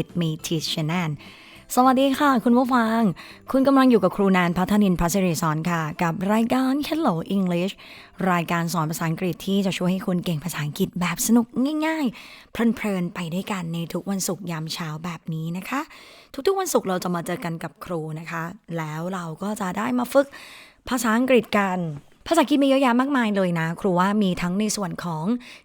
with me teach Shannon สวัสดีค่ะ คุณผู้ฟัง คุณกำลังอยู่กับครูแนนพัฒนินพัชริสอนค่ะ กับรายการ Hello English รายการสอนภาษาอังกฤษที่จะช่วยให้คุณเก่งภาษาอังกฤษแบบสนุกง่ายๆ เพลินๆ ไปด้วยกันในทุกวันศุกร์ยามเช้าแบบนี้นะคะ ทุกๆวันศุกร์เราจะมาเจอกันกับครูนะคะ แล้วเราก็จะได้มาฝึกภาษาอังกฤษกัน ภาษาอังกฤษมีเยอะแยะมากมายเลยนะ ครูว่ามีทั้งในส่วนของ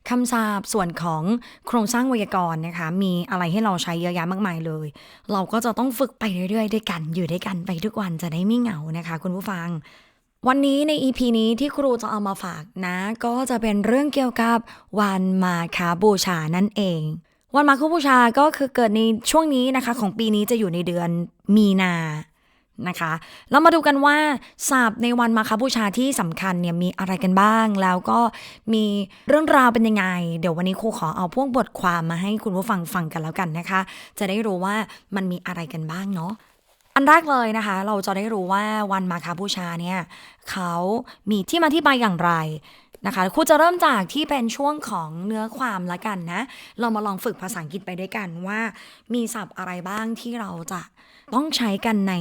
คำศัพท์ส่วนของโครงสร้างไวยากรณ์นะคะ มีอะไรให้เราใช้เยอะแยะมากมายเลย เราก็จะต้องฝึกไปเรื่อยๆ ด้วยกัน อยู่ด้วยกันไปทุกวันจะได้ไม่เหงานะคะ คุณผู้ฟัง วันนี้ใน EP นี้ที่ครูจะเอามาฝากนะ ก็จะเป็นเรื่องเกี่ยวกับวันมาคาบูชานั่นเองวันมาคาบูชาก็คือเกิดในช่วงนี้นะคะ ของปีนี้จะอยู่ในเดือนมีนา นะคะ เรามาดูกันว่าศัพท์ในวันมาคาบูชาที่สำคัญเนี่ยมีอะไรกันบ้าง แล้วก็มีเรื่องราวเป็นยังไง เดี๋ยววันนี้ครูขอเอาพวกบทความมาให้คุณผู้ฟังฟังกันแล้วกันนะคะ จะได้รู้ว่ามันมีอะไรกันบ้างเนาะอันแรกเลยนะคะ เราจะได้รู้ว่าวันมาคาบูชาเนี่ยเขามีที่มาที่ไปอย่างไรนะคะครูจะเริ่มจากที่เป็นช่วงของเนื้อความละกันนะ เรามาลองฝึกภาษาอังกฤษไปด้วยกันว่า มีศัพท์อะไรบ้างที่เราจะต้องใช้กันใน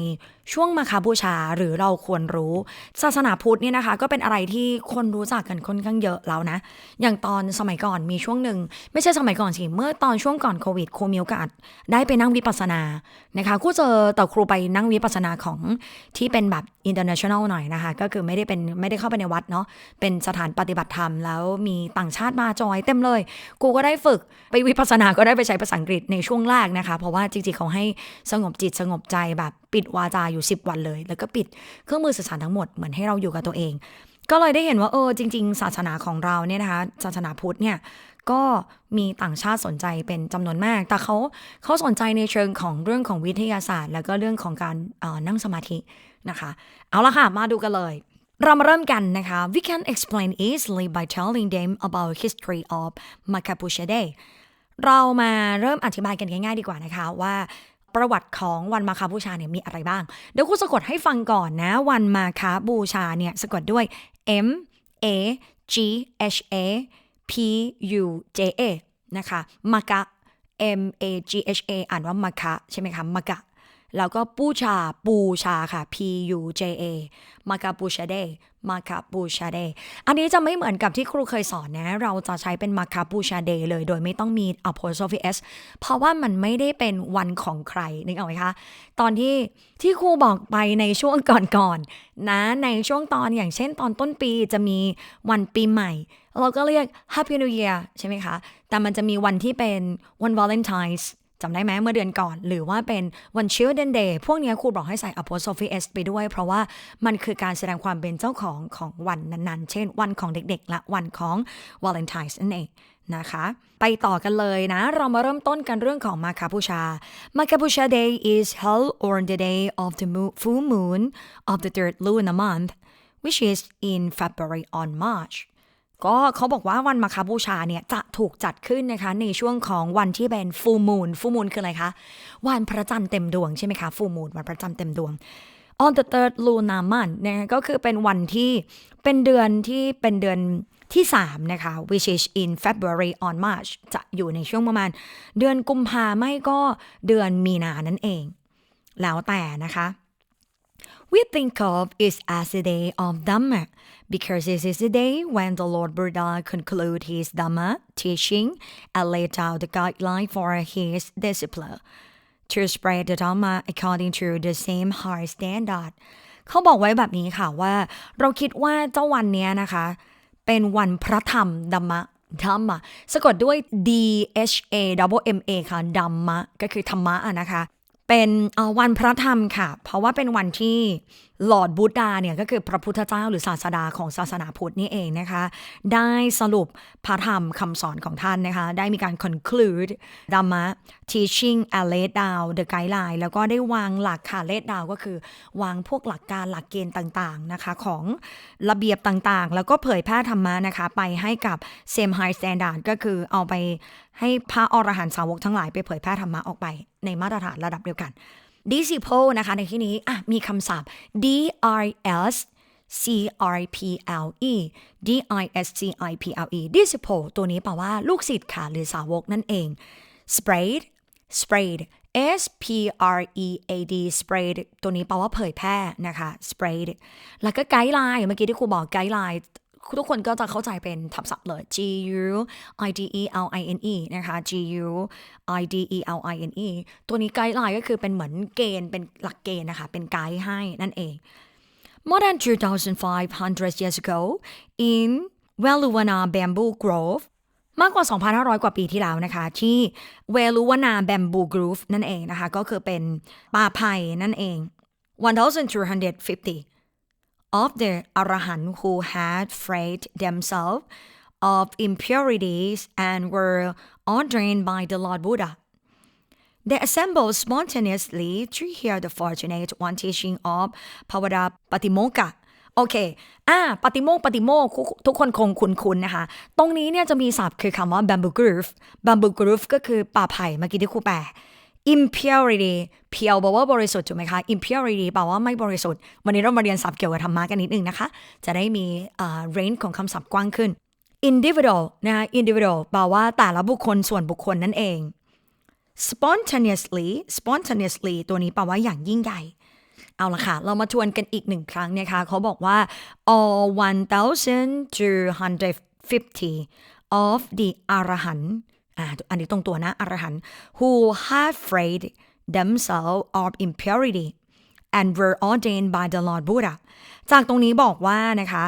ช่วงมาคาบูชาหรือเราควรรู้ ศาสนาพุทธเนี่ยนะคะ ก็เป็นอะไรที่คนรู้จักกันค่อนข้างเยอะแล้วนะ อย่างตอนสมัยก่อนมีช่วงหนึ่ง ไม่ใช่สมัยก่อนสิ เมื่อตอนช่วงก่อนโควิดโคมีโอกาสได้ไปนั่งวิปัสสนานะคะครูเจอต่อครูไปนั่งวิปัสสนาของที่เป็นแบบ international หน่อยนะคะ ก็คือไม่ได้เป็นไม่ได้เข้าไปในวัดเนาะเป็นสถานปฏิบัติธรรม แล้วมีต่างชาติมาจอยเต็มเลย กูก็ได้ฝึกไปวิปัสสนาก็ได้ไปใช้ภาษาอังกฤษในช่วงแรกนะคะ เพราะว่าจริงๆเขาให้สงบจิตสงบใจแบบปิดวาจาอยู่ 10 วันเลย แล้วก็ปิดเครื่องมือสื่อสารทั้งหมดเหมือนให้เราอยู่กับตัวเอง ก็เลยได้เห็นว่าเออจริง ๆ ศาสนาของเราเนี่ยนะคะศาสนาพุทธเนี่ยก็มีต่างชาติสนใจเป็นจำนวนมาก แต่เขาเขาสนใจในเชิงของเรื่องของวิทยาศาสตร์ แล้วก็เรื่องของการออนั่งสมาธินะคะ เอาละค่ะ มาดูกันเลยเรามาเริ่มกันนะคะ we can explain easily by telling them about history of Makapucha Day เรามาเริ่มอธิบายกันง่ายๆดีกว่านะคะว่า ประวัติของวันมาคาบูชาเนี่ยมีอะไรบ้าง เดี๋ยวครูสะกดให้ฟังก่อนนะ วันมาคาบูชาเนี่ยสะกดด้วย M A G H A P U J A นะคะมากะ M A G H A อ่านว่ามากะใช่ไหมคะมากะ แล้วก็ปูชาปูชาค่ะ P U J A มาคาบูชาเดมาคาบูชาเดอันนี้จะไม่เหมือนกับที่ครูเคยสอนนะ เราจะใช้เป็นมาคาบูชาเดเลย โดยไม่ต้องมี apostrophe s เพราะว่ามันไม่ได้เป็นวันของใคร นึกออกไหมคะ ตอนที่ที่ครูบอกไปในช่วงก่อนๆนะในช่วงตอนอย่างเช่นตอนต้นปีจะมีวันปีใหม่ เราก็เรียก Happy New Year ใช่ไหมคะ แต่มันจะมีวันที่เป็นวัน Valentine's จำได้ไหมเมื่อเดือนก่อน หรือว่าเป็นวัน Children Day พวกนี้ครูบอกให้ใส่ apostrophe s ไปด้วย เพราะว่ามันคือการแสดงความเป็นเจ้าของของวันนั้นๆ เช่น วันของเด็กๆ และวันของ Valentine's นั่นเองนะคะ ไปต่อกันเลยนะ เรามาเริ่มต้นกันเรื่องของมาคาบูชา มาคาบูชา Day is held on the day of the full moon of the third lunar month which is in February on March ก็เขาบอกว่าวันมาคาบูชาเนี่ยจะถูกจัดขึ้นนะคะ ในช่วงของวันที่เป็นฟูมูนฟูมูนคืออะไรคะ วันพระจันทร์เต็มดวงใช่ไหมคะฟูมูนวันพระจันทร์เต็มดวง on the third lunar month นะคะก็คือเป็นวันที่เป็นเดือนที่เป็นเดือนที่ 3 นะคะ which is in February on March จะอยู่ในช่วงประมาณ เดือนกุมภาไม่ก็เดือนมีนานั่นเอง แล้วแต่นะคะ we think of it as the day of Dhamma because this is the day when the Lord Buddha concluded his Dhamma teaching and laid out the guideline for his disciple to spread the Dhamma according to the same high standard เขาบอกไว้แบบนี้ค่ะว่า เราคิดว่าเจ้าวันนี้นะคะ เป็นวันพระธรรมดัมมะดัมมะสะกดด้วย D H A W M A ค่ะดัมมะก็คือธรรมะนะคะ เป็นวันพระธรรมค่ะ เพราะว่าเป็นวันที่หลอดบูดาเนี่ยก็คือพระพุทธเจ้าหรือศาสดาของศาสนาพุทธนี่เองนะคะ ได้สรุปพระธรรมคำสอนของท่านนะคะ ได้มีการ conclude ดัมมะ teaching a laid down the guideline แล้วก็ได้วางหลักค่ะ laid down ก็คือ วางพวกหลักการหลักเกณฑ์ต่างๆนะคะ ของระเบียบต่างๆ แล้วก็เผยแพร่ธรรมะนะคะ ไปให้กับ same high standard ก็คือเอาไป ให้พระอรหันต์สาวกทั้งหลายไปเผยแพร่ธรรมะออกไปในมาตรฐานระดับเดียวกัน disciple นะคะ ในที่นี้อะมีคำศัพท์ D R S C R P L E D I S C I P L E disciple ตัวนี้แปลว่าลูกศิษย์ค่ะ หรือสาวกนั่นเอง spread spread S P R E A D spread ตัวนี้แปลว่าเผยแพร่นะคะ spread แล้วก็ไกด์ไลน์เมื่อกี้ที่ครูบอกไกด์ไลน์ ทุกคนก็จะเข้าใจเป็นทับศัพท์เลย G U I D E L I N E นะคะ G U I D E L I N E ตัวนี้ไกด์ไลน์ก็คือเป็นเหมือนเกณฑ์เป็นหลักเกณฑ์นะคะ เป็นไกด์ให้นั่นเอง More than 2,500 years ago in Veluwana Bamboo Grove มากกว่า 2,500 กว่าปีที่แล้วนะคะ ที่เวลุวนาแบมบูกรูฟนั่นเองนะคะ ก็คือเป็นป่าไผ่นั่นเอง 1,250 of the Arahant who had freed themselves of impurities and were ordained by the Lord Buddha. They assembled spontaneously to hear the fortunate one teaching of Pavada Patimokkha โอเค อ่า ปฏิโมกข์ปฏิโมกข์ทุกคนคงคุ้นๆนะคะ ตรงนี้เนี่ยจะมีศัพท์คือคำว่า bamboo groove bamboo groove ก็คือป่าไผ่ เมื่อกี้ที่ครูแปล impurity เพียวแปลว่าบริสุทธิ์ถูกไหมคะ impurity แปลว่าไม่บริสุทธิ์ วันนี้เรามาเรียนศัพท์เกี่ยวกับธรรมะกันนิดนึงนะคะ จะได้มีอ่า range ของคำศัพท์กว้างขึ้น individual นะคะ individual แปลว่าแต่ละบุคคลส่วนบุคคลนั่นเอง spontaneously spontaneously ตัวนี้แปลว่าอย่างยิ่งใหญ่ เอาละค่ะ เรามาทวนกันอีกหนึ่งครั้งนะคะเขาบอกว่า all 1,250 of the arahant อ่าอันนี้ตรงตัวนะ arahant who have freed themselves of impurity and were ordained by the Lord Buddha จากตรงนี้บอกว่านะคะ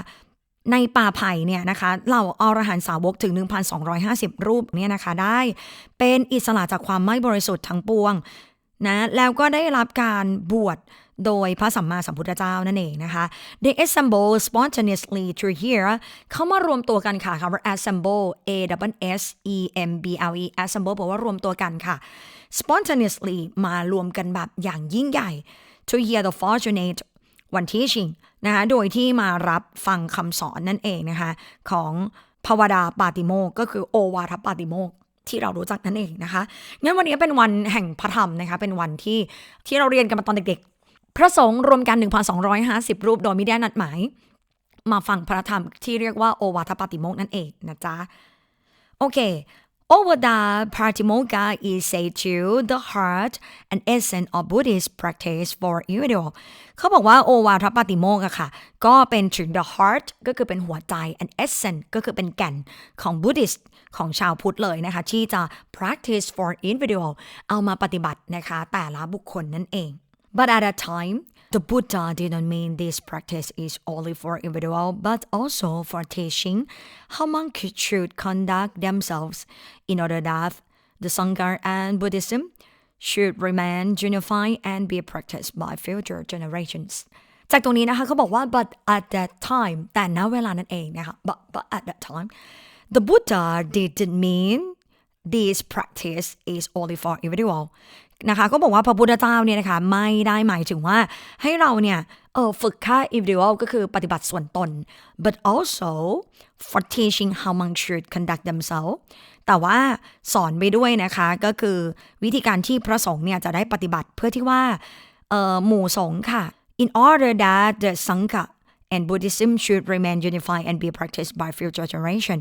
ในป่าไผ่เนี่ยนะคะเหล่าอรหันสาวกถึง 1,250 รูปเนี่ยนะคะได้เป็นอิสระจากความไม่บริสุทธิ์ทั้งปวงนะแล้วก็ได้รับการบวช โดยพระสัมมาสัมพุทธเจ้านั่นเองนะคะ they assemble spontaneously to hear เข้ามารวมตัวกันค่ะคำว่า assemble a w s e m b l e assemble แปลว่ารวมตัวกันค่ะ spontaneously มารวมกันแบบอย่างยิ่งใหญ่ to hear the fortunate one teaching นะคะโดยที่มารับฟังคำสอนนั่นเองนะคะ ของภาวดาปาติโมกก็คือโอวาทปาติโมกที่เรารู้จักนั่นเองนะคะ งั้นวันนี้เป็นวันแห่งพระธรรมนะคะ เป็นวันที่ที่เราเรียนกันมาตอนเด็กๆ พระสงฆ์รวมกัน 1,250 รูปโดยไม่ได้นัดหมาย มาฟังพระธรรมที่เรียกว่าโอวาทปาติโมกนั่นเองนะจ๊ะ โอเค Ovada Pratimoga is said to the heart and essence of Buddhist practice for individual เขาบอกว่าโอวาทปาติโมกอะค่ะ ก็เป็นถึง the heart ก็คือเป็นหัวใจ and essence ก็คือเป็นแก่นของ Buddhist ของชาวพุทธเลยนะคะ ที่จะ practice for individual เอามาปฏิบัตินะคะ แต่ละบุคคลนั่นเอง but at that time the Buddha didn't mean this practice is only for individual but also for teaching how monks should conduct themselves in order that the Sangha and Buddhism should remain unified and be practiced by future generations จากตรงนี้นะคะเขาบอกว่า but at that time แต่ณเวลานั้นเองนะคะ but, but at that time the Buddha didn't mean this practice is only for individual นะคะก็บอกว่าพระพุทธเจ้าเนี่ยนะคะไม่ได้หมายถึงว่าให้เราเนี่ยเออฝึกค่ individual ก็คือปฏิบัติส่วนตน but also for teaching how monk should conduct themselves แต่ว่าสอนไปด้วยนะคะก็คือวิธีการที่พระสงฆ์เนี่ยจะได้ปฏิบัติเพื่อที่ว่าออหมู่สงฆ์ค่ะ in order that the Sangha and Buddhism should remain unified and be practiced by future generation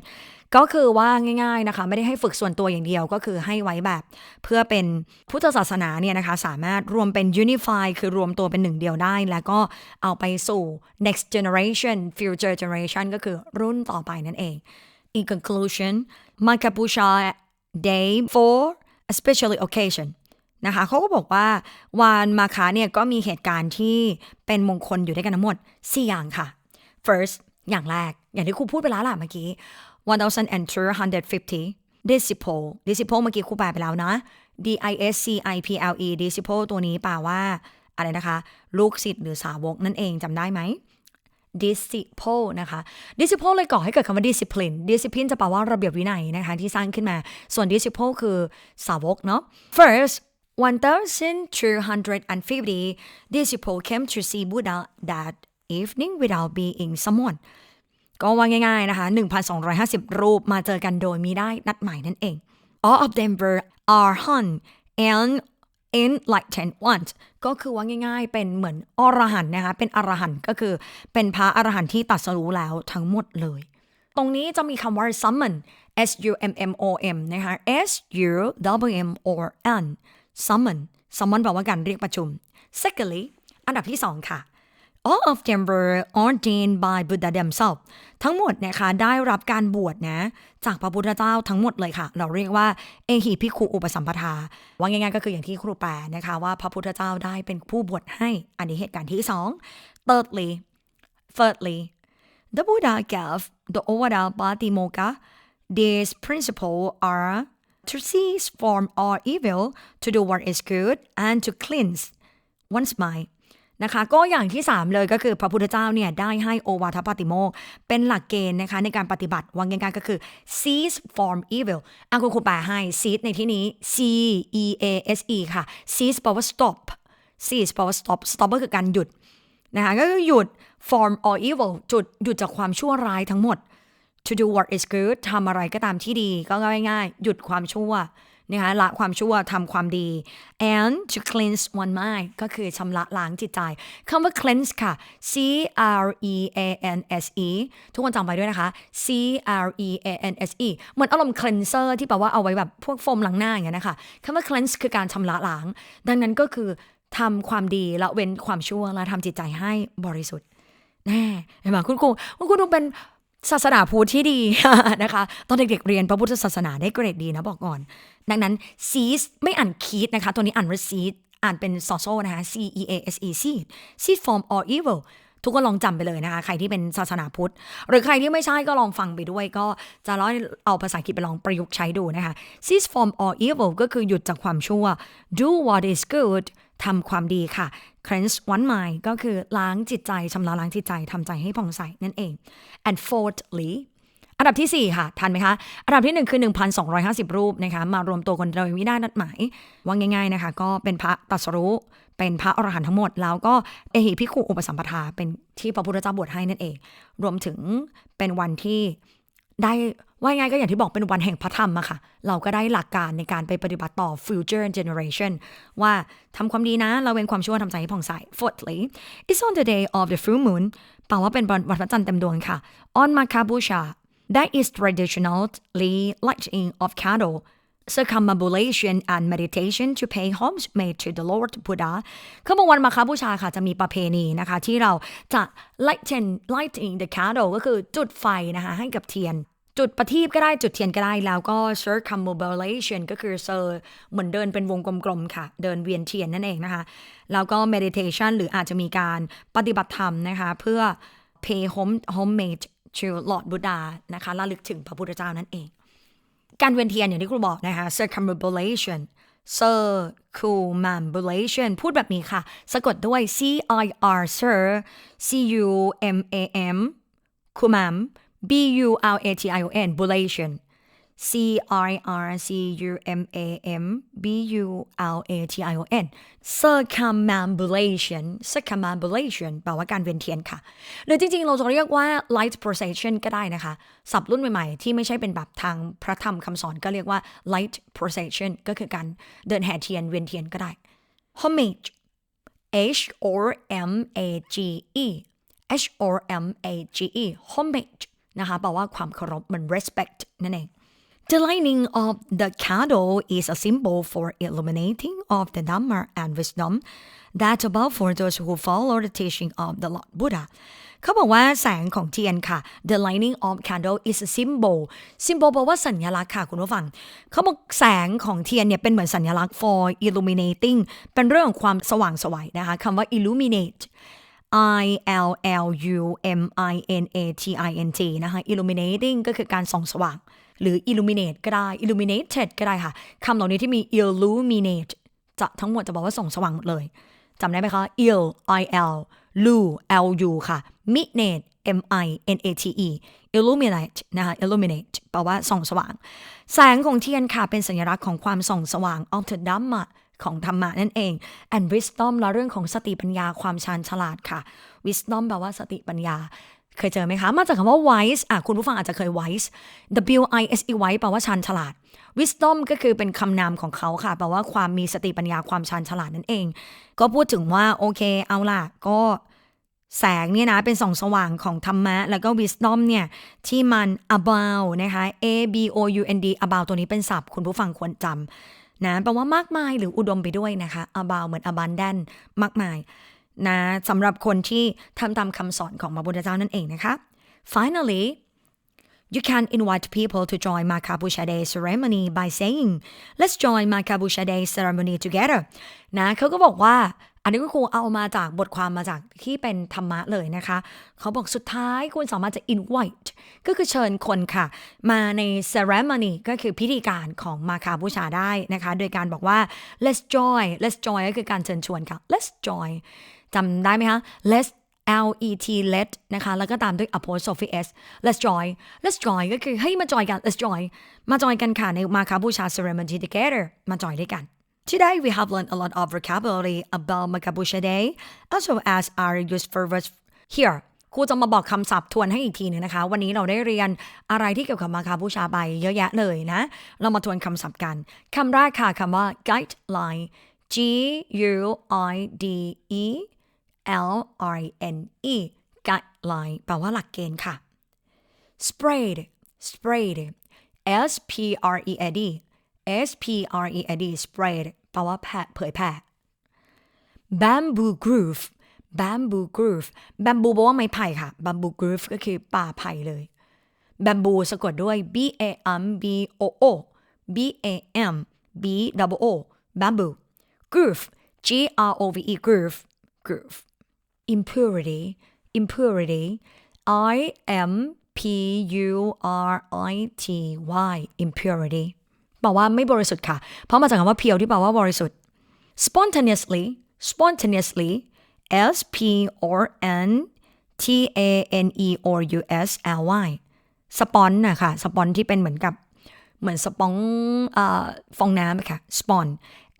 ก็คือว่าง่ายๆนะคะ ไม่ได้ให้ฝึกส่วนตัวอย่างเดียวก็คือให้ไว้แบบ เพื่อเป็นพุทธศาสนาเนี่ยนะคะ สามารถรวมเป็น unify คือรวมตัวเป็นหนึ่งเดียวได้ แล้วก็เอาไปสู่ next generation future generation ก็คือรุ่นต่อไปนั่นเอง In conclusion Makapusha day for a special occasion นะคะเขาก็บอกว่าวันมาคาเนี่ยก็มีเหตุการณ์ที่เป็นมงคลอยู่ด้วยกันทั้งหมด 4 อย่างค่ะ first อย่างแรก อย่างที่ครูพูดไปแล้วล่ะเมื่อกี้ 1,250 disciple disciple เมื่อกี้ครูแปลไปแล้วนะ D I S C I P L E disciple ตัวนี้แปลว่า อะไรนะคะ ลูกศิษย์หรือสาวกนั่นเองจำได้ไหม disciple นะคะ disciple เลยก่อให้เกิดคำว่า discipline discipline จะแปลว่าระเบียบวินัยนะคะ ที่สร้างขึ้นมา ส่วน disciple คือสาวกเนาะ first 1,250 disciple came to see Buddha that evening without being summoned ก็ว่าง่ายๆนะคะ 1,250 รูปมาเจอกันโดยมีได้นัดหมายนั่นเอง all of them were arhan and enlightened ones ก็คือว่าง่ายๆ เป็นเหมือนอรหันนะคะ เป็นอรหันก็คือเป็นพระอรหันที่ตรัสรู้แล้วทั้งหมดเลย ตรงนี้จะมีคำว่า summon s u m m o m นะคะ s u w m o n summon summon แปลว่าการเรียกประชุม secondly อันดับที่สองค่ะ all of them were ordained by Buddha themselves ทั้งหมดนะคะได้รับการบวชนะ จากพระพุทธเจ้าทั้งหมดเลยค่ะ เราเรียกว่าเอหิพิคุอุปสัมปทา ว่าง่ายๆก็คืออย่างที่ครูแปลนะคะว่าพระพุทธเจ้าได้เป็นผู้บวชให้ อันนี้เหตุการณ์ที่สอง thirdly thirdly the Buddha gave the Ovada Patimokkha these principles are to cease from all evil to do what is good and to cleanse one's mind นะคะก็อย่างที่ 3 เลยก็คือพระพุทธเจ้าเนี่ยได้ให้โอวาทปาติโมกเป็นหลักเกณฑ์นะคะในการปฏิบัติวาง่ายๆก็คือ cease from evil อะคุณครูแปลให้ cease ในที่นี้ C E A S E ค่ะ cease แปลว่า stop cease แปลว่า stop stop ก็คือการหยุดนะคะก็คือหยุด from all evil จุดหยุดจากความชั่วร้ายทั้งหมด to do what is good ทำอะไรก็ตามที่ดีก็ง่ายๆ หยุดความชั่วนะคะละความชั่วทำความดี and to cleanse one mind ก็คือชำระล้างจิตใจคำว่า cleanse ค่ะ C R E A N S E ทุกคนจำไปด้วยนะคะ C R E A N S E เหมือนอารมณ์ cleanser ที่แปลว่าเอาไว้แบบพวกโฟมล้างหน้าอย่างเงี้ยนะคะคำว่า cleanse คือการชำระล้าง ดังนั้นก็คือทำความดีละเว้นความชั่วและทำจิตใจให้บริสุทธิ์แน่เห็นไหมคุณครูคุณครูดูเป็น ศาสนาพุทธที่ดีนะคะ ตอนเด็กๆเรียนพระพุทธศาสนาได้เกรดดีนะบอกก่อน ดังนั้น seed ไม่อ่าน keed นะคะ ตัวนี้อ่านว่า seed อ่านเป็นซอโซนะคะ C E A S E seed seed from all evil ทุกคนลองจำไปเลยนะคะ ใครที่เป็นศาสนาพุทธ หรือใครที่ไม่ใช่ก็ลองฟังไปด้วย ก็จะร้อยเอาภาษาอังกฤษไปลองประยุกต์ใช้ดูนะคะ cease from all evil ก็คือหยุดจากความชั่ว do what is good ทำความดีค่ะ cleanse one mind ก็คือล้างจิตใจชำระล้างจิตใจทำใจให้ผ่องใสนั่นเอง and fourthly อันดับที่ 4 ค่ะทันไหมคะ อันดับที่ 1 คือ 1,250 รูปนะคะ มารวมตัวกันโดยไม่ได้นัดหมาย ว่าง่ายๆนะคะ ก็เป็นพระตัสรู้ เป็นพระอรหันต์ทั้งหมด แล้วก็เอหิพิคุอุปสัมปทา เป็นที่พระพุทธเจ้าบวชให้นั่นเอง รวมถึงเป็นวันที่ ได้ว่าง่ายก็อย่างที่บอกเป็นวันแห่งพระธรรมอะค่ะ เราก็ได้หลักการในการไปปฏิบัติต่อ future generation ว่าทำความดีนะ เราเป็นความชั่วทำใจให้ผ่องใส fourthly it's on the day of the full moon แปลว่าเป็นวันพระจันทร์เต็มดวงค่ะ on Makabusha that is traditionally lighting of candle circumambulation and meditation to pay homage made to the Lord Buddha เขาบอกวันมาคาบูชาค่ะจะมีประเพณีนะคะ ที่เราจะ lighten lighting the candle ก็คือจุดไฟนะคะให้กับเทียน จุดประทีปก็ได้จุดเทียนก็ได้แล้วก็ circumambulation ก็คือเซอร์เหมือนเดินเป็นวงกลมๆค่ะ เดินเวียนเทียนนั่นเองนะคะ แล้วก็ meditation หรืออาจจะมีการปฏิบัติธรรมนะคะ เพื่อ pay home homage to Lord Buddha นะคะระลึกถึงพระพุทธเจ้านั่นเอง การเวียนเทียนอย่างที่ครูบอกนะคะ circumambulation circumambulation พูดแบบนี้ค่ะ สะกดด้วย c i r cir c u m a m คุมาม b u r a t i o n bulation c i r c u m a m b u l a t i o n circumambulation circumambulation แปลว่าการเวียนเทียนค่ะ หรือจริงๆ เราจะเรียกว่า light procession ก็ได้นะคะศัพรุ่นใหม่ๆ ที่ไม่ใช่เป็นแบบทางพระธรรมคำสอนก็เรียกว่า light procession ก็คือการเดินแห่เทียนเวียนเทียนก็ได้ homage H O M A G E H O M A G E homage นะคะแปลว่าความเคารพมัน respect นั่นเอง The lighting of the candle is a symbol for illuminating of the Dhamma and wisdom that above for those who follow the teaching of the Lord Buddha เขาบอกว่าแสงของเทียนค่ะ The lighting of candle is a symbol symbol แปลว่าสัญลักษณ์ค่ะคุณผู้ฟัง เขาบอกแสงของเทียนเนี่ยเป็นเหมือนสัญลักษณ์ for illuminating เป็นเรื่องของความสว่างไสวัยนะคะคำว่า illuminate I L L U M I N A T I N T นะคะ illuminating ก็คือการส่องสว่าง หรือ illuminate ก็ได้ illuminated ก็ได้ค่ะคำเหล่านี้ที่มี illuminate จะทั้งหมดจะบอกว่าส่องสว่างหมดเลยจำได้ไหมคะ ill I L lu L U ค่ะ minate M I N A T E illuminate นะคะ illuminate แปลว่าส่องสว่าง แสงของเทียนค่ะ เป็นสัญลักษณ์ของความส่องสว่าง of the Dhamma ของธรรมะนั่นเอง and wisdom และเรื่องของสติปัญญาความชาญฉลาดค่ะ wisdom แปลว่าสติปัญญา เคยเจอไหมคะ มาจากคำว่า wise อะคุณผู้ฟังอาจจะเคย wise W I S E wise แปลว่าชาญฉลาด wisdom ก็คือเป็นคำนามของเขาค่ะ แปลว่าความมีสติปัญญาความชาญฉลาดนั่นเอง ก็พูดถึงว่าโอเค เอาล่ะ ก็แสงเนี่ยนะ เป็นส่องสว่างของธรรมะ แล้วก็ wisdom เนี่ย ที่มัน about นะคะ A B O U N D about ตัวนี้เป็นศัพท์ คุณผู้ฟังควรจำนะแปลว่ามากมายหรืออุดมไปด้วยนะคะ about เหมือน abundant มากมาย นะสำหรับคนที่ทำตามคำสอนของพระพุทธเจ้านั่นเองนะคะ finally You can invite people to join Makabucha Day ceremony by saying, Let's join Makabucha Day ceremony together นะเขาก็บอกว่า อันนี้ก็ครูเอามาจากบทความมาจากที่เป็นธรรมะเลยนะคะ เขาบอกสุดท้ายคุณสามารถจะ invite ก็คือเชิญคนค่ะ มาใน ceremony ก็คือพิธีการของมาคาบูชาได้นะคะ โดยการบอกว่า let's join let's join ก็คือการเชิญชวนค่ะ let's join จำได้ไหมคะ let's L E T let นะคะ แล้วก็ตามด้วย apostrophe s let's join let's join ก็คือเฮ้ยมาจอยกัน let's join มาจอยกันค่ะในมาคาบูชา ceremony together มาจอยด้วยกัน Today we have learned a lot of vocabulary about Makabusha Day as well as our useful words here ครูจะมาบอกคำศัพท์ทวนให้อีกทีหนึงนะคะ วันนี้เราได้เรียนอะไรที่เกี่ยวกับมาคาบูชาไปเยอะแยะเลยนะ เรามาทวนคำศัพท์กันคำแรกค่ะคำว่า guideline G U I D E L I N E guideline แปลว่าหลักเกณฑ์ค่ะ spread spread S P R E A D S P R E A D spread แปลว่าแผ่เผยแผ่ bamboo groove bamboo groove bamboo แปลว่าไม้ไผ่ค่ะ bamboo groove ก็คือป่าไผ่เลย bamboo สะกดด้วย b a m b o o b a m b o o bamboo groove g r o v e groove groove impurity impurity i m p u r i t y impurity แปลว่าไม่บริสุทธิ์ค่ะ เพราะมาจากคำว่าเพียวที่แปลว่าบริสุทธิ์ spontaneously spontaneously s p o n t a n e o u s l y สปอนนะคะสปอนที่เป็นเหมือนกับเหมือนสปองอฟองน้ำค่ะ spawn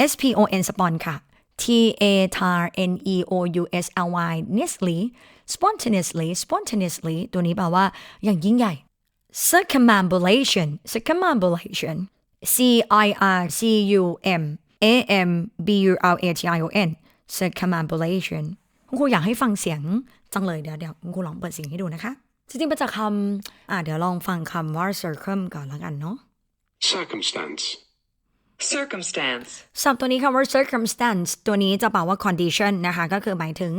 S P O N spawn ค่ะ T A T R N E O U S L Y Nestle spontaneously spontaneously ตัวนี้แปลว่าอย่างยิ่งใหญ่ circumambulation circumambulation C I R C U M A M B U L A T I O N circumambulation คุณครูอยากให้ฟังเสียงจังเลยเดี๋ยวเดี๋ยวคุณครูลองเปิดเสียงให้ดูนะคะ จริงๆมาจากคำอ่าเดี๋ยวลองฟังคำว่า circum ก่อนแล้วกันเนาะ circumstance, circumstance, ศัพท์ตัวนี้คำว่า circumstance ตัวนี้จะแปลว่า condition นะคะ ก็คือหมายถึง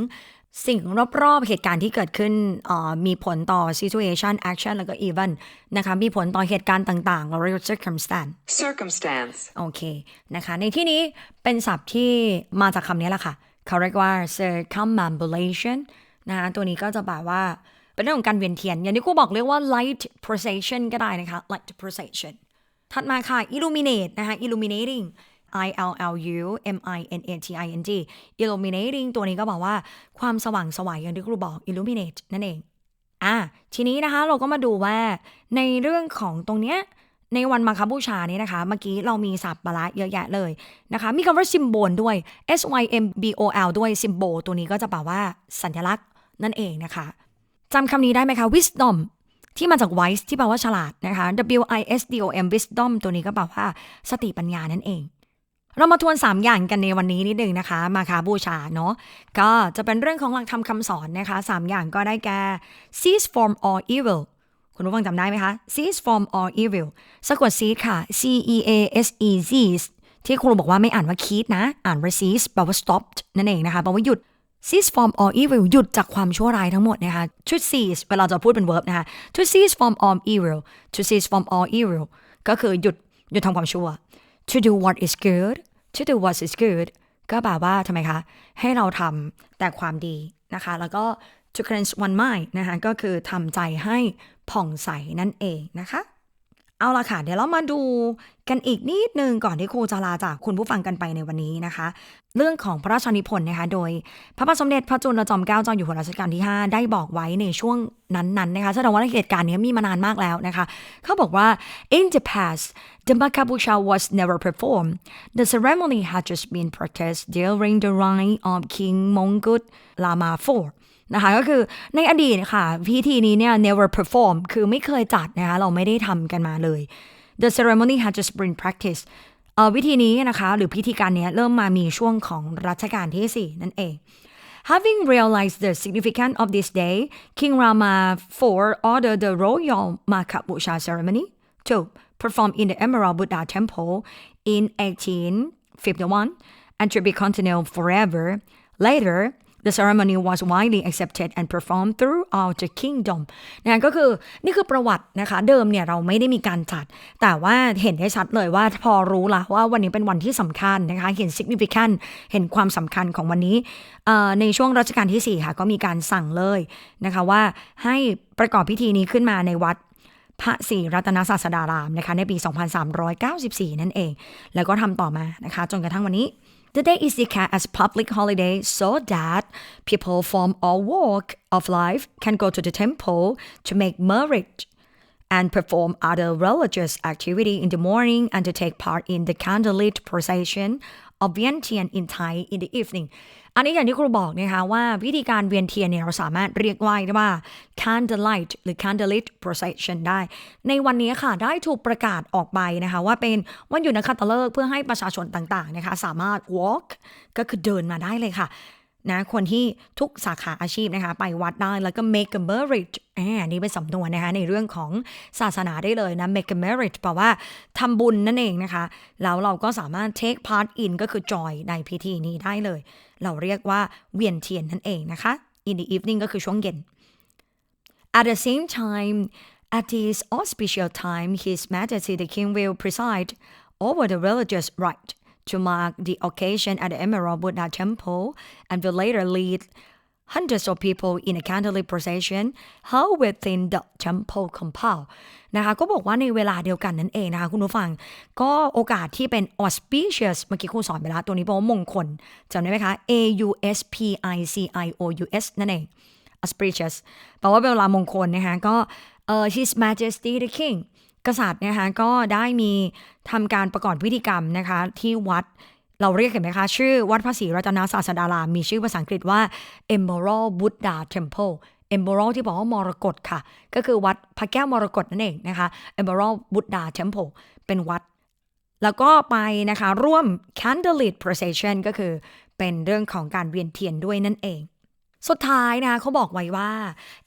สิ่งรอบๆ เหตุการณ์ที่เกิดขึ้นเอ่อมีผลต่อ situation action แล้วก็ event นะคะ มีผลต่อเหตุการณ์ต่างๆ เราเรียกว่า circumstance circumstance, โอเค นะคะ ในที่นี้เป็นศัพท์ที่มาจากคำนี้แหละค่ะ เขาเรียกว่า circumambulation นะคะตัวนี้ก็จะแปลว่า เป็นเรื่องของการเวียนเทียน อย่างที่ครูบอกเรียกว่า light procession ก็ได้นะคะ light procession ถัดมาค่ะ illuminate นะคะ illuminating I L L U M I N A T I N G illuminating ตัวนี้ก็บอกว่าความสว่างสวยอย่างที่ครูบอก illuminate นั่นเอง อะ ทีนี้นะคะเราก็มาดูว่าในเรื่องของตรงเนี้ยในวันมาคบูชานี้นะคะ เมื่อกี้เรามีศัพท์ปาละเยอะแยะเลยนะคะ มีคำว่า symbol ด้วย S Y M B O L ด้วย symbol ตัวนี้ก็จะแปลว่าสัญลักษณ์นั่นเองนะคะจำคำนี้ได้ไหมคะ wisdom ที่มาจาก wise ที่แปลว่าฉลาดนะคะ W I S D O M wisdom ตัวนี้ก็แปลว่าสติปัญญานั่นเอง เรามาทวน 3 อย่างกันในวันนี้นิดนึงนะคะ มาคาบูชาเนาะก็จะเป็นเรื่องของหลักธรรมคำสอนนะคะ 3 อย่างก็ได้แก่ cease from all evil คุณผู้ฟังจำได้ไหมคะ cease from all evil สะกด cease ค่ะ C E A S E cease ที่ครูบอกว่าไม่อ่านว่า keep นะ อ่านว่า cease แปลว่า stopped นั่นเองนะคะแปลว่าหยุด cease from all evil หยุดจากความชั่วร้ายทั้งหมดนะคะ to cease เวลาจะพูดเป็น verb นะคะ to cease from all evil to cease from all evil ก็คือหยุดหยุดทำความชั่ว to do what is good to do what is good ก็แปลว่าทำไมคะ ให้เราทำแต่ความดีนะคะ แล้วก็ to cleanse one mind นะคะ ก็คือทำใจให้ผ่องใสนั่นเองนะคะ เอาละค่ะ เดี๋ยวเรามาดูกันอีกนิดนึงก่อนที่ครูจะลาจากคุณผู้ฟังกันไปในวันนี้นะคะ เรื่องของพระราชนิพนธ์นะคะโดยพระบาทสมเด็จพระจุลจอมเกล้าเจ้าอยู่หัวรัชกาลที่ 5 ได้บอกไว้ในช่วงนั้นๆนะคะแสดงว่าเหตุการณ์นี้มีมานานมากแล้วนะคะ เขาบอกว่า in the past the Makabusha was never performed the ceremony had just been practiced during the reign of King Mongkut Lama IV นะคะก็คือในอดีตค่ะ พิธีนี้เนี่ย never perform คือไม่เคยจัดนะคะเราไม่ได้ทำกันมาเลย the ceremony had just been practiced เอ่อวิธีนี้นะคะหรือพิธีการเนี้ยเริ่มมามีช่วงของรัชกาลที่ 4 นั่นเอง Having realized the significance of this day, King Rama IV ordered the royal Makabusha ceremony to perform in the Emerald Buddha Temple in 1851 and to be continued forever. Later, the ceremony was widely accepted and performed throughout the kingdom นะก็คือนี่คือประวัตินะคะเดิมเนี่ยเราไม่ได้มีการจัด แต่ว่าเห็นได้ชัดเลยว่าพอรู้ละว่าวันนี้เป็นวันที่สำคัญนะคะเห็น significant เห็นความสำคัญของวันนี้ในช่วงรัชกาลที่ 4 ค่ะ ก็มีการสั่งเลยนะคะว่าให้ประกอบพิธีนี้ขึ้นมาในวัดพระศรีรัตนศาสดารามนะคะในปี 2394 นั่นเอง แล้วก็ทำต่อมานะคะ จนกระทั่งวันนี้ The day is declared as public holiday so that people from all walk of life can go to the temple to make merit and perform other religious activity in the morning and to take part in the candlelit procession of Vientiane in Thai in the evening อันนี้อย่างที่ครูบอกนะคะว่าวิธีการเวียนเทียนเนี่ยเราสามารถเรียกว่าได้ว่า candlelight หรือ candlelit procession ได้ ในวันนี้ค่ะได้ถูกประกาศออกไปนะคะว่าเป็นวันหยุดนักขัตฤกษ์เพื่อให้ประชาชนต่างๆนะคะสามารถ walk ก็คือเดินมาได้เลยค่ะ นะคนที่ทุกสาขาอาชีพนะคะไปวัดได้แล้วก็ make a merit อ่านี่เป็นสำนวนนะคะในเรื่องของศาสนาได้เลยนะ make a merit แปลว่าทำบุญนั่นเองนะคะ แล้วเราก็สามารถ take part in ก็คือ joy ในพิธีนี้ได้เลย เราเรียกว่าเวียนเทียนนั่นเองนะคะ in the evening ก็คือช่วงเย็น At the same time, at this auspicious time, His Majesty the King will preside over the religious rite to mark the occasion at the Emerald Buddha Temple and will later lead hundreds of people in a candlelit procession held within the temple compound นะคะก็บอกว่าในเวลาเดียวกันนั่นเองนะคะคุณผู้ฟัง ก็โอกาสที่เป็น auspicious เมื่อกี้ครูสอนไปแล้วตัวนี้แปลว่ามงคลจำได้ไหมคะ A U S P I C I O U S นั่นเอง auspicious แปลว่าเป็นเวลามงคลนะคะก็เอ่อ His Majesty the King กษัตริย์นะคะก็ได้มีทำการประกอบพิธีกรรมนะคะที่วัดเราเรียกเห็นไหมคะ ชื่อวัดพระศรีรัตนศาสดารามมีชื่อภาษาอังกฤษว่า Emerald Buddha Temple Emerald ที่บอกว่ามรกตค่ะ ก็คือวัดพระแก้วมรกตนั่นเองนะคะ Emerald Buddha Temple เป็นวัด แล้วก็ไปนะคะร่วม candlelit procession ก็คือเป็นเรื่องของการเวียนเทียนด้วยนั่นเอง สุดท้ายนะเขาบอกไว้ว่า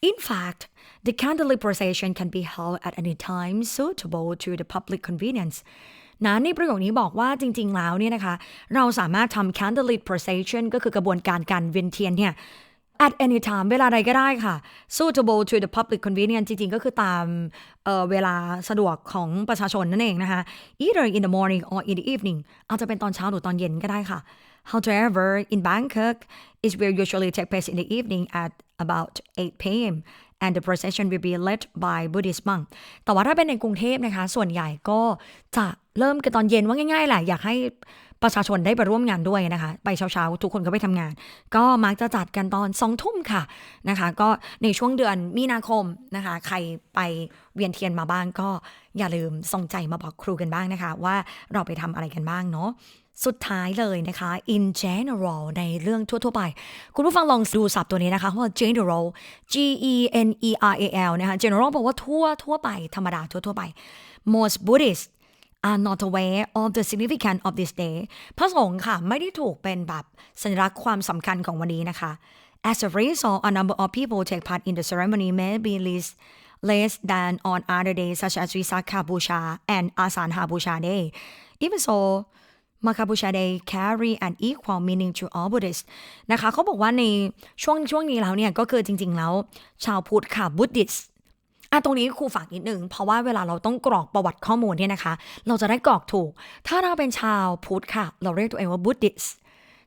in fact the candlelit procession can be held at any time suitable to the public convenience นะในประโยคนี้บอกว่าจริง ๆ แล้วเนี่ยนะคะ เราสามารถทำ candlelit procession ก็คือกระบวนการการเวียนเทียนเนี่ย at any time เวลาใดก็ได้ค่ะ suitable to the public convenience จริง ๆ ก็คือตามเเวลาสะดวกของประชาชนนั่นเองนะคะ either in the morning or in the evening อาจจะเป็นตอนเช้าหรือตอนเย็นก็ได้ค่ะ However in Bangkok it will usually take place in the evening at about 8 p.m. and the procession will be led by Buddhist monk แต่ว่าถ้าเป็นในกรุงเทพนะคะ ส่วนใหญ่ก็จะเริ่มกันตอนเย็นว่าง่ายๆแหละ อยากให้ประชาชนได้ไปร่วมงานด้วยนะคะ ไปเช้าๆ ทุกคนก็ไปทำงาน ก็มักจะจัดกันตอนสองทุ่มค่ะนะคะ ก็ในช่วงเดือนมีนาคมนะคะ ใครไปเวียนเทียนมาบ้างก็อย่าลืมส่งใจมาบอกครูกันบ้างนะคะ ว่าเราไปทำอะไรกันบ้างเนาะ สุดท้ายเลยนะคะ in general ในเรื่องทั่วๆไป คุณผู้ฟังลองดูศัพท์ตัวนี้นะคะว่า general G E N E R A L นะคะ general แปลว่าทั่วทั่วไป ธรรมดาทั่วทั่วไป most Buddhists are not aware of the significance of this day พระสงฆ์ค่ะ ไม่ได้ถูกเป็นแบบสัญลักษณ์ความสำคัญของวันนี้นะคะ As a result, a number of people take part in the ceremony may be less less than on other days such as Visakha Busha and Asanha Busha Day. Even so, Makabucha Day carry an equal meaning to all Buddhists นะคะเขาบอกว่าในช่วงช่วงนี้แล้วเนี่ย ก็คือจริง ๆ แล้ว ชาวพุทธค่ะ Buddhist อะตรงนี้ครูฝากนิดนึง เพราะว่าเวลาเราต้องกรอกประวัติข้อมูลเนี่ยนะคะ เราจะได้กรอกถูก ถ้าเราเป็นชาวพุทธค่ะ เราเรียกตัวเองว่า Buddhist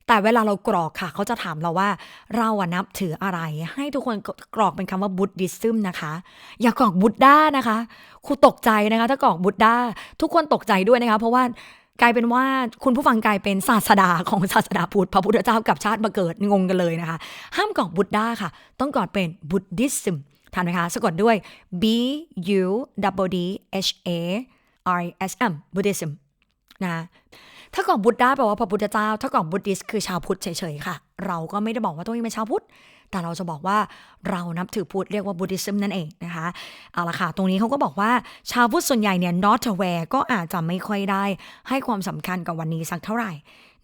แต่เวลาเรากรอกค่ะ เขาจะถามเราว่าเราอะนับถืออะไร ให้ทุกคนกรอกเป็นคำว่า Buddhism นะคะ อย่ากรอกบุตด้านะคะครูตกใจนะคะ ถ้ากรอกบุตด้าทุกคนตกใจด้วยนะคะ เพราะว่า กลายเป็นว่าคุณผู้ฟังกลายเป็นศาสดาของศาสนาพุทธพระพุทธเจ้ากับชาติมาเกิดงงกันเลยนะคะ ห้ามกอกบุตด้าค่ะ ต้องกอกเป็น Buddhism ทันไหมคะสะกดด้วย B U W D H A R S M Buddhism นะถ้ากล่องบุตด้าแปลว่าพระพุทธเจ้า ถ้ากล่องบุตดิสคือชาวพุทธเฉยๆค่ะ เราก็ไม่ได้บอกว่าตัวเองเป็นชาวพุทธ แต่เราจะบอกว่าเรานับถือพุทธเรียกว่าบุ d ดิ i ึมนั่นเองนะคะเอาละค่ะ ตรงนี้เขาก็บอกว่าชาวพุทธส่วนใหญ่เนี่ย not aware ก็อาจจะไม่ค่อยได้ให้ความสำคัญกับวันนี้สักเท่าไหร่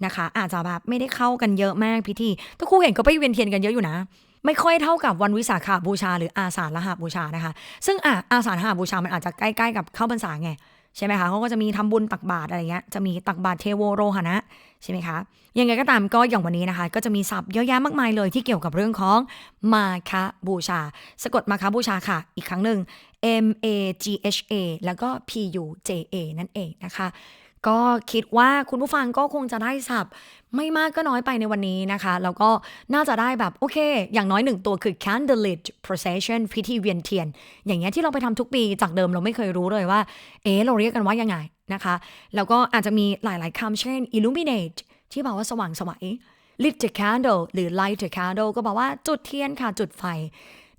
นะคะ อาจจะแบบไม่ได้เข้ากันเยอะมากพิธีแต่ครูเห็นก็ไปเวียนเทียนกันเยอะอยู่นะไม่ค่อยเท่ากับวันวิสาขาบูชาหรืออาสาฬหบูชานะคะ ซึ่งออาสาฬหบูชามันอาจจะใกล้ๆกับเข้าพรรษาไง ใช่ไหมคะเขาก็จะมีทำบุญตักบาตรอะไรเงี้ยจะมีตักบาตรเทโวโรหณะใช่ไหมคะยังไงก็ตามก็อย่างวันนี้นะคะ ก็จะมีศัพท์เยอะแยะมากมายเลยที่เกี่ยวกับเรื่องของมาคาบูชา สะกดมาคาบูชาค่ะ อีกครั้งหนึ่ง M A G H A แล้วก็ P U J A นั่นเองนะคะ ก็คิดว่าคุณผู้ฟังก็คงจะได้ศัพท์ไม่มากก็น้อยไปในวันนี้นะคะ แล้วก็น่าจะได้แบบโอเค อย่างน้อยหนึ่งตัวคือ candlelit procession พิธีเวียนเทียน อย่างเงี้ยที่เราไปทำทุกปีจากเดิมเราไม่เคยรู้เลยว่า เอ๊เราเรียกกันว่ายังไงนะคะ แล้วก็อาจจะมีหลาย ๆคำเช่น illuminate ที่บอกว่าสว่างสวัย lit the candle หรือ light the candle ก็บอกว่าจุดเทียนค่ะจุดไฟ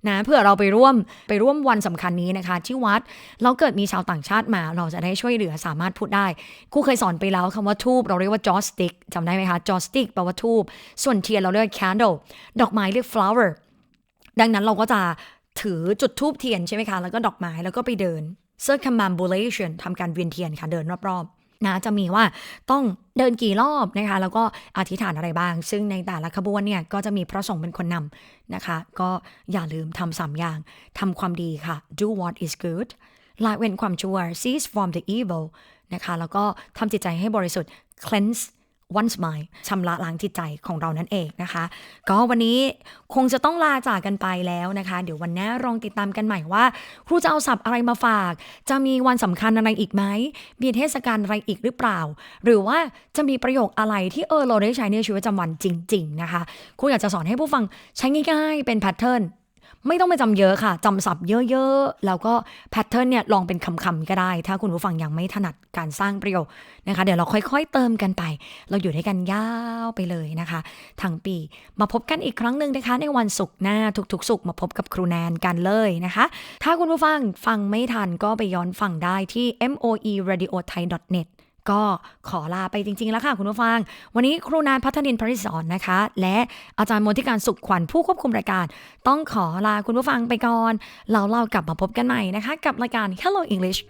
นะเพื่อเราไปร่วมไปร่วมวันสำคัญนี้นะคะ ที่วัดเราเกิดมีชาวต่างชาติมา เราจะได้ช่วยเหลือสามารถพูดได้ครูเคยสอนไปแล้วคำว่าทูบเราเรียกว่า joss stick จำได้ไหมคะ joss stick แปลว่าทูบส่วนเทียนเราเรียกว่า candle ดอกไม้เรียก flower ดังนั้นเราก็จะถือจุดทูบเทียนใช่ไหมคะ แล้วก็ดอกไม้แล้วก็ไปเดิน circumambulation ทำการเวียนเทียนค่ะเดินรอบๆ นะจะมีว่าต้องเดินกี่รอบนะคะ แล้วก็อธิษฐานอะไรบ้าง ซึ่งในแต่ละขบวนเนี่ยก็จะมีพระสงฆ์เป็นคนนำนะคะ ก็อย่าลืมทำสามอย่างทำความดีค่ะ do what is good ละเว้นความชั่ว cease from the evil นะคะ แล้วก็ทำจิตใจให้บริสุทธิ์ cleanse one's mind ชำระล้างจิตใจของเรานั่นเองนะคะ ก็วันนี้คงจะต้องลาจากกันไปแล้วนะคะ เดี๋ยววันหน้าลองติดตามกันใหม่ว่า ครูจะเอาศัพท์อะไรมาฝาก จะมีวันสำคัญอะไรอีกไหมมีเทศกาลอะไรอีกหรือเปล่า หรือว่าจะมีประโยคอะไรที่เออเราได้ใช้ในชีวิตประจำวันจริง ๆ นะคะ ครูอยากจะสอนให้ผู้ฟังใช้ง่ายๆเป็นแพทเทิร์น ไม่ต้องไปจำเยอะค่ะจำศัพท์เยอะๆ แล้วก็แพทเทิร์นเนี่ยลองเป็นคำๆก็ได้ ถ้าคุณผู้ฟังยังไม่ถนัดการสร้างประโยคนะคะ เดี๋ยวเราค่อยๆเติมกันไป เราอยู่ด้วยกันยาวไปเลยนะคะ ทั้งปีมาพบกันอีกครั้งหนึ่งนะคะ ในวันศุกร์หน้าทุกๆศุกร์มาพบกับครูแนนกันเลยนะคะ ถ้าคุณผู้ฟังฟังไม่ทันก็ไปย้อนฟังได้ที่ moe radio thai net ก็ขอลาไปจริง ๆ แล้วค่ะคุณผู้ฟัง วันนี้ครูนานพัฒนินพริสอนนะคะ และอาจารย์มนทิการสุขขวัญผู้ควบคุมรายการ ต้องขอลาคุณผู้ฟังไปก่อน เราเล่ากลับมาพบกันใหม่นะคะ กับรายการ Hello English